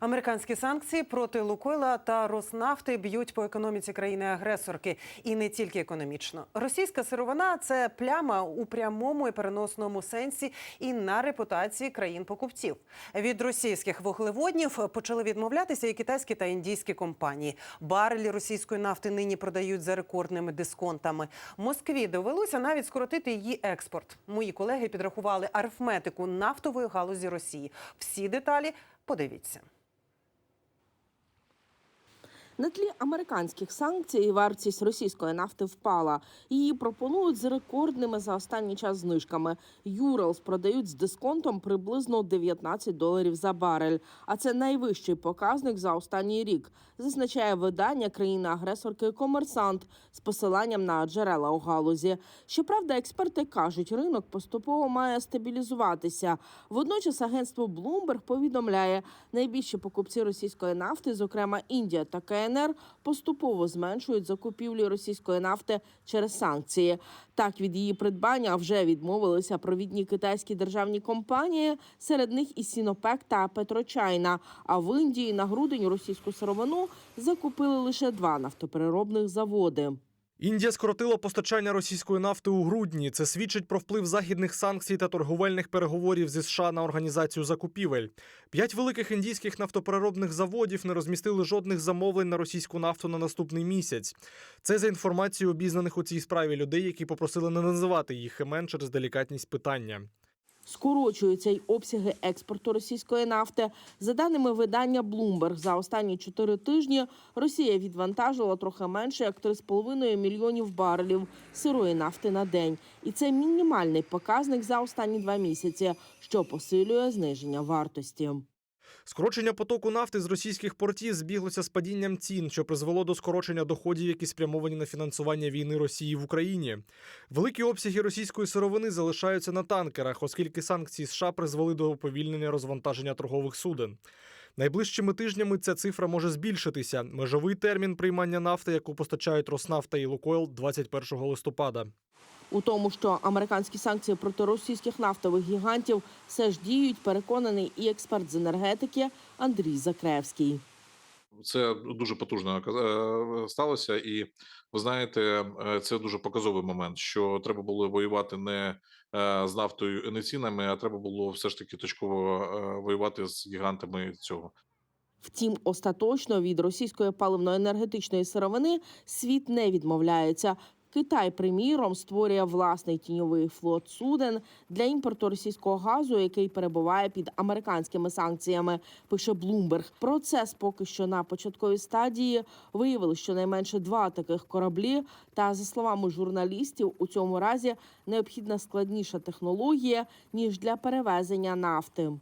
Американські санкції проти Лукойла та Роснафти б'ють по економіці країни-агресорки, і не тільки економічно. Російська сировина це пляма у прямому і переносному сенсі і на репутації країн-покупців. Від російських вуглеводнів почали відмовлятися і китайські та індійські компанії. Барелі російської нафти нині продають за рекордними дисконтами. Москві довелося навіть скоротити її експорт. Мої колеги підрахували арифметику нафтової галузі Росії. Всі деталі подивіться. На тлі американських санкцій вартість російської нафти впала. Її пропонують з рекордними за останній час знижками. Юралс продають з дисконтом приблизно 19 доларів за барель. А це найвищий показник за останній рік, зазначає видання країни-агресорки Комерсант з посиланням на джерела у галузі. Щоправда, експерти кажуть, ринок поступово має стабілізуватися. Водночас агентство Bloomberg повідомляє, найбільші покупці російської нафти, зокрема Індія та КНР, поступово зменшують закупівлі російської нафти через санкції. Так від її придбання вже відмовилися провідні китайські державні компанії, серед них і Сінопек та Петрочайна. А в Індії на грудень російську сировину закупили лише два нафтопереробних заводи. Індія скоротила постачання російської нафти у грудні. Це свідчить про вплив західних санкцій та торговельних переговорів зі США на організацію закупівель. П'ять великих індійських нафтопереробних заводів не розмістили жодних замовлень на російську нафту на наступний місяць. Це за інформацією обізнаних у цій справі людей, які попросили не називати їх імен через делікатність питання. Скорочуються й обсяги експорту російської нафти. За даними видання Bloomberg, за останні чотири тижні Росія відвантажила трохи менше як 3,5 мільйонів барелів сирої нафти на день. І це мінімальний показник за останні два місяці, що посилює зниження вартості. Скорочення потоку нафти з російських портів збіглося з падінням цін, що призвело до скорочення доходів, які спрямовані на фінансування війни Росії в Україні. Великі обсяги російської сировини залишаються на танкерах, оскільки санкції США призвели до уповільнення розвантаження торгових суден. Найближчими тижнями ця цифра може збільшитися. Межовий термін приймання нафти, яку постачають Роснафта і Лукойл, 21 листопада. У тому, що американські санкції проти російських нафтових гігантів все ж діють, переконаний і експерт з енергетики Андрій Закревський. Це дуже потужно е, сталося, і ви знаєте, е, це дуже показовий момент, що треба було воювати не е, з нафтою і не цінами, а треба було все ж таки точково воювати з гігантами цього. Втім, остаточно від російської паливно-енергетичної сировини світ не відмовляється. Китай, приміром, створює власний тіньовий флот суден для імпорту російського газу, який перебуває під американськими санкціями. Пише Bloomberg. Процес поки що на початковій стадії виявили, що найменше два таких кораблі. Та за словами журналістів, у цьому разі необхідна складніша технологія ніж для перевезення нафти.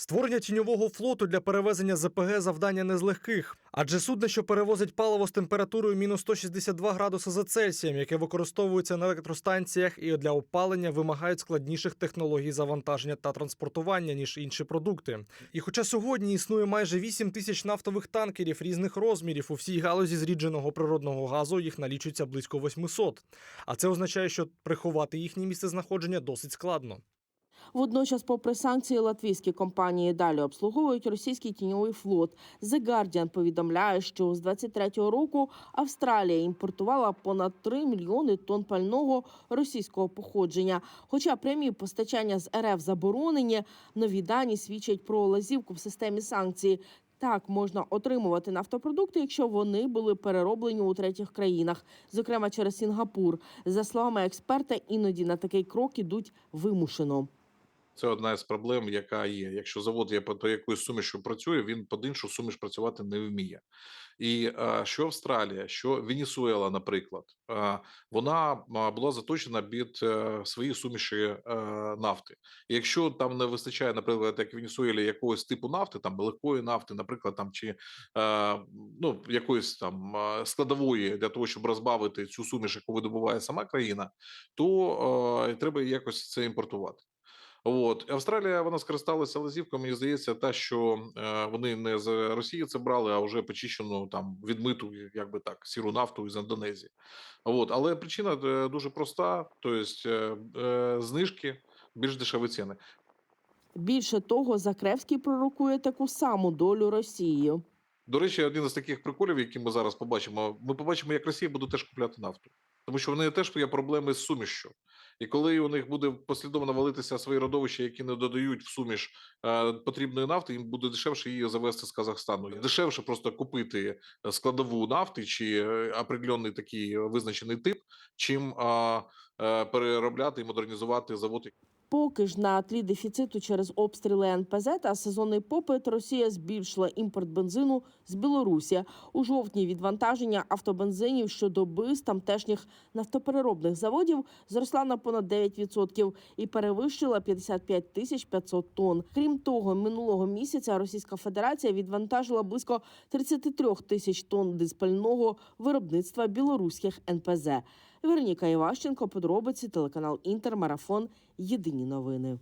Створення тіньового флоту для перевезення ЗПГ завдання не з легких, адже судно, що перевозить паливо з температурою мінус 162 градуси за Цельсієм, яке використовується на електростанціях і для опалення, вимагають складніших технологій завантаження та транспортування ніж інші продукти. І хоча сьогодні існує майже 8 тисяч нафтових танкерів різних розмірів у всій галузі зрідженого природного газу, їх налічується близько 800. А це означає, що приховати їхнє місце знаходження досить складно. Водночас, попри санкції, латвійські компанії далі обслуговують російський тіньовий флот. The Guardian повідомляє, що з 23-го року Австралія імпортувала понад 3 мільйони тонн пального російського походження. Хоча прямі постачання з РФ заборонені, нові дані свідчать про лазівку в системі санкцій. Так можна отримувати нафтопродукти, якщо вони були перероблені у третіх країнах, зокрема через Сінгапур. За словами експерта, іноді на такий крок ідуть вимушено. Це одна з проблем, яка є. Якщо завод є по якоюсь сумішю працює, він під іншу суміш працювати не вміє. І що Австралія, що Венесуела, наприклад, вона була заточена під а, свої суміші а, нафти. І якщо там не вистачає, наприклад, як в Венесуелі якогось типу нафти, там легкої нафти, наприклад, там чи а, ну якоїсь там складової для того, щоб розбавити цю суміш, яку видобуває сама країна, то треба якось це імпортувати. От Австралія вона скористалася лазівкою. Мені здається, та що е, вони не з Росії це брали, а вже почищену там відмиту, як би так, сіру нафту із Індонезії. От, але причина е, дуже проста: тобто знижки, більш дешеві ціни. Більше того, Закревський пророкує таку саму долю Росії. До речі, один із таких приколів, які ми зараз побачимо, ми побачимо, як Росія буде теж купляти нафту, тому що в неї теж є проблеми з сумішшю. І коли у них буде послідовно валитися свої родовища, які не додають в суміш е, потрібної нафти, їм буде дешевше її завести з Казахстану. Дешевше просто купити е, складову нафти чи е, определенний такий визначений тип, чим е, е, переробляти і модернізувати завод, Поки ж на тлі дефіциту через обстріли НПЗ та сезонний попит Росія збільшила імпорт бензину з Білорусі. У жовтні відвантаження автобензинів щодоби з тамтешніх нафтопереробних заводів зросла на понад 9% і перевищила 55 тисяч 500 тонн. Крім того, минулого місяця Російська Федерація відвантажила близько 33 тисяч тонн диспального виробництва білоруських НПЗ. Вероніка Іващенко, подробиці, телеканал Інтермарафон. Єдині новини.